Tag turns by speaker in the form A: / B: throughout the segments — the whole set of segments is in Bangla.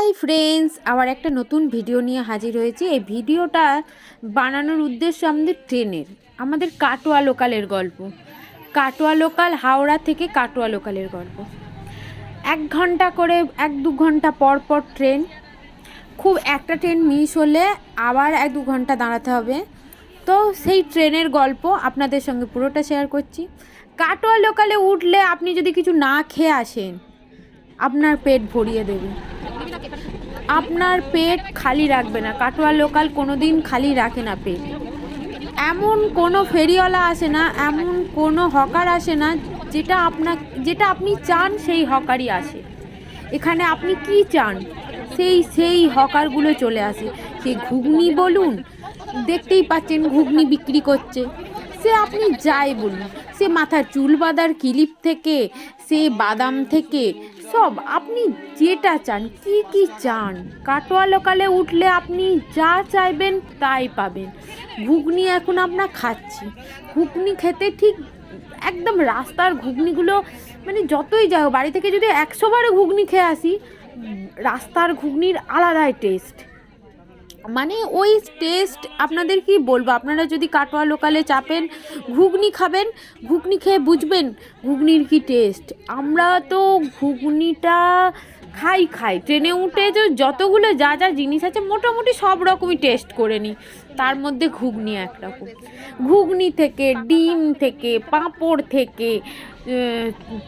A: হাই ফ্রেন্ডস, আবার একটা নতুন ভিডিও নিয়ে হাজির হয়েছি। এই ভিডিওটা বানানোর উদ্দেশ্য আমাদের ট্রেনের, আমাদের কাটোয়া লোকালের গল্প। কাটোয়া লোকাল, হাওড়া থেকে কাটোয়া লোকালের গল্প। এক ঘণ্টা করে, এক দু ঘণ্টা পর পর ট্রেন। খুব একটা ট্রেন মিস হলে আবার এক দু ঘণ্টা দাঁড়াতে হবে। তো সেই ট্রেনের গল্প আপনাদের সঙ্গে পুরোটা শেয়ার করছি। কাটোয়া লোকালে উঠলে আপনি যদি কিছু না খেয়ে আসেন, আপনার পেট ভরিয়ে দেবে। আপনার পেট খালি রাখবে না। কাটোয়া লোকাল কোনো দিন খালি রাখে না পেট। এমন কোনো ফেরিওয়ালা আসে না, এমন কোনো হকার আসে না, যেটা আপনার যেটা আপনি চান সেই হকারই আসে। এখানে আপনি কি চান? সেই সেই হকারগুলো চলে আসে। সে ঘুগনি বলুন, দেখতেই পাচ্ছেন ঘুগনি বিক্রি করছে। সে আপনি যাই বলুন, সে মাথার চুল বাঁধার ক্লিপ থেকে, সে বাদাম থেকে সব আপনি যেটা চান, কি কি চান? কাটোয়া লোকালে উঠলে আপনি যা চাইবেন তাই পাবেন। ঘুগনি এখন আমরা খাচ্ছি। ঘুগনি খেতে ঠিক একদম রাস্তার ঘুগনিগুলো মানে যতই যাই বাড়ি থেকে যদি একশো বারে ঘুগনি খেয়ে আসি রাস্তার ঘুগনির আলাদাই টেস্ট মানে ওই টেস্ট আপনাদের কি বলব? আপনারা যদি কাটোয়া লোকালে চাপেন, ঘুগনি খাবেন, ঘুগনি খেয়ে বুঝবেন ঘুগনির কি টেস্ট আমরা তো ঘুগনিটা খাই খাই। ট্রেনে উঠে যে যতগুলো যা যা জিনিস আছে, মোটামুটি সব রকমই টেস্ট করে নিই। তার মধ্যে ঘুগনি একরকম ঘুগনি থেকে, ডিম থেকে, পাঁপড় থেকে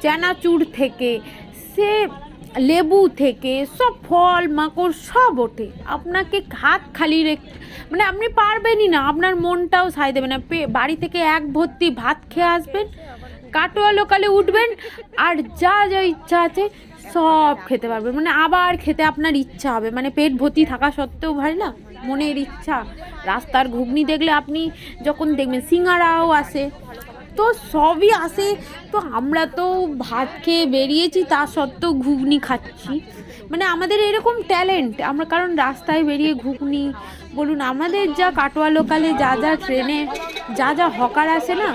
A: চানাচুর থেকে, সে লেবু থেকে, সব ফল, মাকড়, সব ওঠে। আপনাকে হাত খালি রেখে মানে আপনি পারবেনই না, আপনার মনটাও সাই দেবে না। বাড়ি থেকে এক ভর্তি ভাত খেয়ে আসবেন, কাটোয়া লোকালে উঠবেন, আর যা যা ইচ্ছা আছে সব খেতে পারবেন। মানে আবার খেতে আপনার ইচ্ছা হবে। মানে পেট ভর্তি থাকা সত্ত্বেও ভাই না, মনের ইচ্ছা। রাস্তার ঘুগনি দেখলে আপনি যখন দেখবেন সিঙ্গারাও আসে তো সবই আসে। তো আমরা তো ভাত খেয়ে বেরিয়েছি তা সত্ত্বেও ঘুগনি খাচ্ছি। মানে আমাদের এরকম ট্যালেন্ট আমরা কারণ রাস্তায় বেরিয়ে ঘুগনি বলুন আমাদের যা কাটোয়া লোকালে যা যা ট্রেনে যা যা হকার আসে না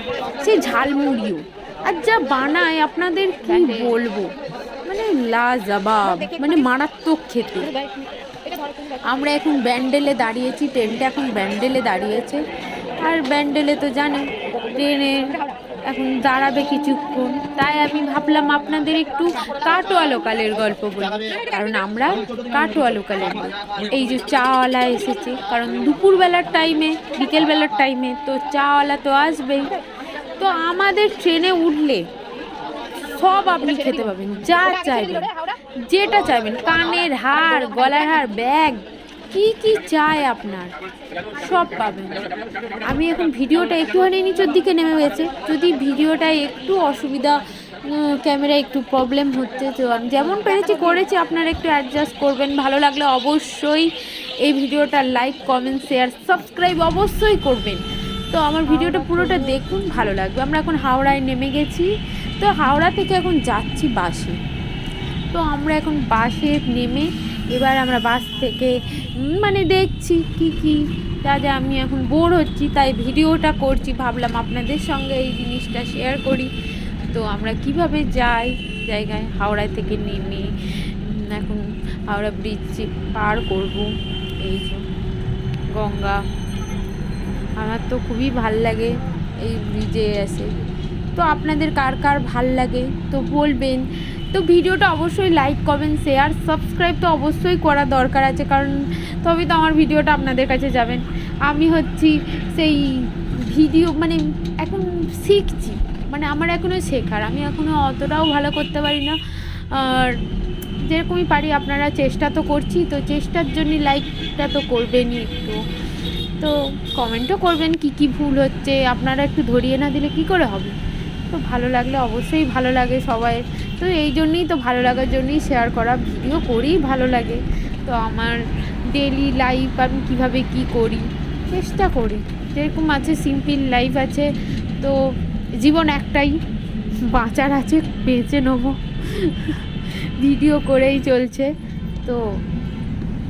A: সেই ঝালমুড়িও। আর যা বানায় আপনাদের কি বলব? মানে লাজবাব মানে মারাত্মক খেতে। আমরা এখন ব্যান্ডেলে দাঁড়িয়েছি ট্রেনটা এখন ব্যান্ডেলে দাঁড়িয়েছে। আর ব্যান্ডেলে তো জানেন ট্রেনে এখন দাঁড়াবে কিছুক্ষণ। তাই আমি ভাবলাম আপনাদের একটু কাটোয়া লোকালের গল্প বলি। কারণ আমরা কাটোয়া লোকালের লোক। এই যে চাওয়ালা এসেছে, কারণ দুপুরবেলার টাইমে বিকেলবেলার টাইমে তো চাওয়ালা তো আসবেই। তো আমাদের ট্রেনে উঠলে সব আপনি খেতে পাবেন, যা চাইবেন, যেটা চাইবেন, কানের হার, গলার হার, ব্যাগ কি কি চাই আপনার? সব পাবেন। আমি এখন ভিডিওটা একটুখানি নিচের দিকে নেমে গেছে। যদি ভিডিওটা একটু অসুবিধা ক্যামেরা একটু প্রবলেম হচ্ছে, তো আমি যেমন পেরেছি করেছি, আপনারা একটু অ্যাডজাস্ট করবেন। ভালো লাগলে অবশ্যই এই ভিডিওটা লাইক কমেন্ট শেয়ার সাবস্ক্রাইব অবশ্যই করবেন। তো আমার ভিডিওটা পুরোটা দেখুন, ভালো লাগবে। আমরা এখন হাওড়ায় নেমে গেছি। তো হাওড়া থেকে এখন যাচ্ছি বাসে। তো আমরা এখন বাসে নেমে এবার আমরা বাস থেকে মানে দেখছি কি কি যা আমি এখন বোর হচ্ছি, তাই ভিডিওটা করছি, ভাবলাম আপনাদের সঙ্গে এই জিনিসটা শেয়ার করি। তো আমরা কীভাবে যাই? জায়গায় হাওড়া থেকে নেমে এখন হাওড়া ব্রিজ পার করব, এই যে গঙ্গা। আমার তো খুবই ভালো লাগে এই ব্রিজে এসে। তো আপনাদের কার কার ভালো লাগে? তো বলবেন তো ভিডিওটা অবশ্যই লাইক কমেন্ট শেয়ার সাবস্ক্রাইব তো অবশ্যই করা দরকার আছে, কারণ তবে তো আমার ভিডিওটা আপনাদের কাছে যাবেন আমি হচ্ছি সেই ভিডিও মানে এখন শিখছি মানে আমার এখনও শেখার, আমি এখনও অতটাও ভালো করতে পারি না। আর যেরকমই পারি আপনারা চেষ্টা তো করছি, তো চেষ্টার জন্য লাইকটা তো করবেনই একটু। তো কমেন্টও করবেন কি কি ভুল হচ্ছে, আপনারা একটু ধরিয়ে না দিলে কি করে হবে? তো ভালো লাগলে অবশ্যই ভালো লাগে সবাই। তো এই জন্যই তো ভালো লাগার জন্যই শেয়ার করা ভিডিও করেই ভালো লাগে। তো আমার ডেলি লাইফ আমি কীভাবে কি করি চেষ্টা করি। যেরকম আছে সিম্পল লাইফ আছে। তো জীবন একটাই বাঁচার আছে বেঁচে নেব। ভিডিও করেই চলছে। তো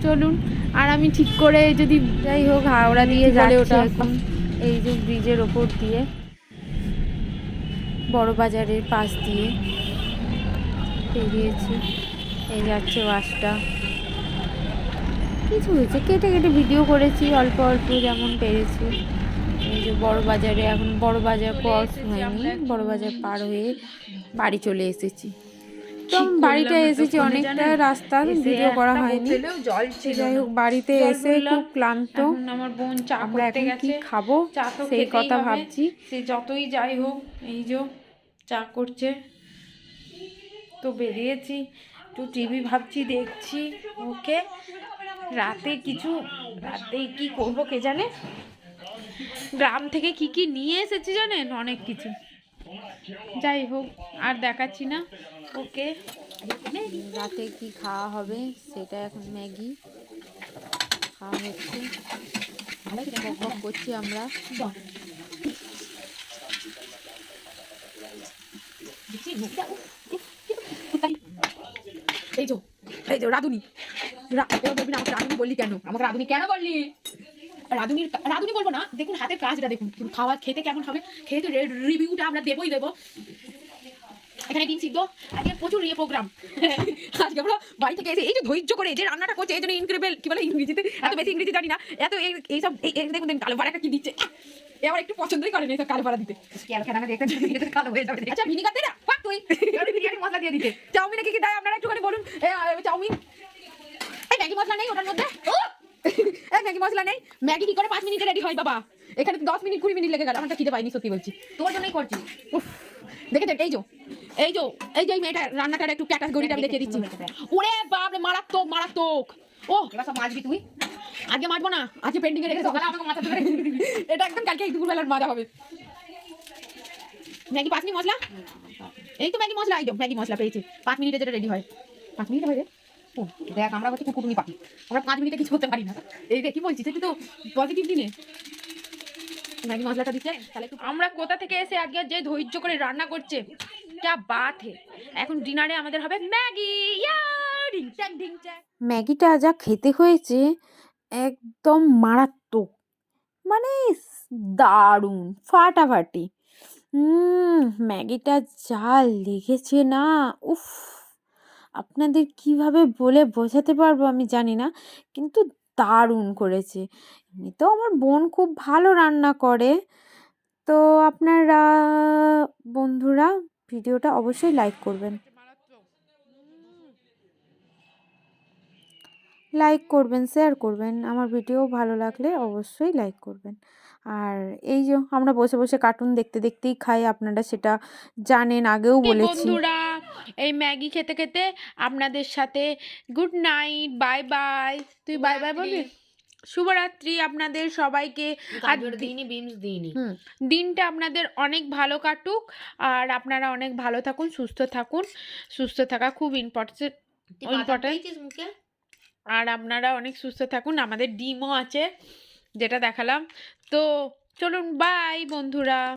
A: চলুন আর আমি ঠিক করে যদি যাই হোক হাওড়া দিয়ে যাচ্ছি
B: ওটা।
A: এখন। এই যে ব্রিজের ওপর দিয়ে বড় বাজারের পাশ দিয়ে। পেরিয়েছি। এই যাচ্ছে বাসটা। কিছু হয়েছে কেটে কেটে ভিডিও করেছি অল্প অল্প যেমন পেরেছি। এই যে বড় বাজারে এখন বড় বাজার ক্রস হয়নি বড় বাজার পার হয়ে বাড়ি চলে এসেছি। তো বাড়িটা এসেছি অনেকটা রাস্তা ভিডিও করা হয়নি। যাই হোক বাড়িতে এসে খুব ক্লান্ত।
B: আমার বোন চা
A: আমরা
B: করতে
A: এখন কি
B: গেছে।
A: খাব? সেই কথা ভাবছি।
B: সে যতই যাই হোক এই যে চা করছে। তো বেরিয়েছি একটু টিভি ভাবছি দেখছি ওকে। রাতে কিছু রাতে কি করব কে জানে? গ্রাম থেকে কি কি নিয়ে এসেছি জানেন? অনেক কিছু। যাই হোক আর দেখাচ্ছি না। ওকে।
A: রাতে কি খাওয়া হবে সেটা এখন ম্যাগি। খাওয়া হচ্ছে। বক করছি আমরা।
C: এই তো এই তো রাধুনি। এবার না, আমাকে রাধুনি বললি কেন? আমাকে রাধুনি কেন বললি? রাধুনির রাধুনি বলব না, দেখুন, হাতের কাজটা দেখুন। খাওয়া খেতে কেমন হবে? তো রিভিউটা আমরা দেবই দেবো। এখানে ডিম সিদ্ধ আজকে প্রচুর ইয়ে প্রোগ্রাম আজকে আমরা বাড়ি থেকে এসে এই যে ধৈর্য করে যে রান্নাটা করছে এই জন্য ইনক্রেডিবল কি বলে ইংরেজিতে? এত বেশি ইংরেজি জানি না। এত এই- এই দেখুন কালো পাড়াটা কি দিচ্ছে। এবার একটু পছন্দই করেন এইসব কালো পাড়া দিতে। দেখতে কালো হয়ে যাবে আচ্ছা ভিনিগার দে না? তুই। বিরিয়ানি মশলা দিয়ে দিতে। চাউমিনে কি কি দেয়? আপনারা একটুখানি বলুন। চাউমিন। এই ম্যাগি মশলা নেই ওটার মধ্যে? এই ম্যাগি মশলা নেই। ম্যাগি কি করে পাঁচ মিনিটে রেডি হয় বাবা? এখানে দশ মিনিট কুড়ি মিনিট লেগে গেল। আমার খিদে পাইনি সত্যি বলছি। তোর জন্যই করছি। উফ দেখেছেন? এই যো এই যো, এই যে মেয়েটা রান্নাটার একটু ক্যাটাগরিটা দিচ্ছি। ওরে মারাত্মক মারাত্মক। ও সব মাছবি তুই? আজকে না, আজকে এ মাথা ধরে এটা একদম কালকে মাজা হবে। ম্যাগি পাঁচ মিনিট মশলা? এই তো ম্যাগি মশলা ম্যাগি মশলা পেয়েছি। পাঁচ মিনিটে যেটা রেডি হয়। পাঁচ মিনিট হয় দেখ, আমরা হচ্ছে কুকুরুনি পাখি। আমরা পাঁচ মিনিটে কিছু করতে পারি না। এই রে কি বলছিস? সেটা তো পজিটিভ দিনে। ম্যাগি মশলাটা দিচ্ছে, তাহলে
B: আমরা কোথা থেকে এসে আজকে যে ধৈর্য করে রান্না করছে বাত হে এখন ডিনারে আমাদের হবে ম্যাগি।
A: ম্যাগিটা যা খেতে হয়েছে একদম মারাত্মক। মানে দারুণ, ফাটাফাটি। ম্যাগিটা যা লেগেছে না, উফ। আপনাদের কীভাবে বলে বোঝাতে পারব আমি জানি না, কিন্তু দারুণ করেছে। এমনিতেও আমার বোন খুব ভালো রান্না করে। তো আপনারা, বন্ধুরা ভিডিওটা অবশ্যই লাইক করবেন। লাইক করবেন শেয়ার করবেন আমার ভিডিও ভালো লাগলে অবশ্যই লাইক করবেন। আর এই যে আমরা বসে বসে কার্টুন দেখতে দেখতেই খাই আপনারা সেটা জানেন আগেও বলেছি।
B: বন্ধুরা এই ম্যাগি খেতে খেতে আপনাদের সাথে গুড নাইট বাই বাই। তুই বাই বাই বলবি? শুভরাত্রি আপনাদের সবাইকে। আর
C: দিইনি বিমস দিইনি।
A: হুম
B: দিনটা আপনাদের অনেক ভালো কাটুক। আর আপনারা অনেক ভালো থাকুন সুস্থ থাকুন। সুস্থ থাকা খুব ইম্পর্টেন্ট ইম্পর্টেন্ট আর আপনারা অনেক সুস্থ থাকুন। আমাদের ডিমও আছে যেটা দেখালাম। তো চলুন বাই বন্ধুরা।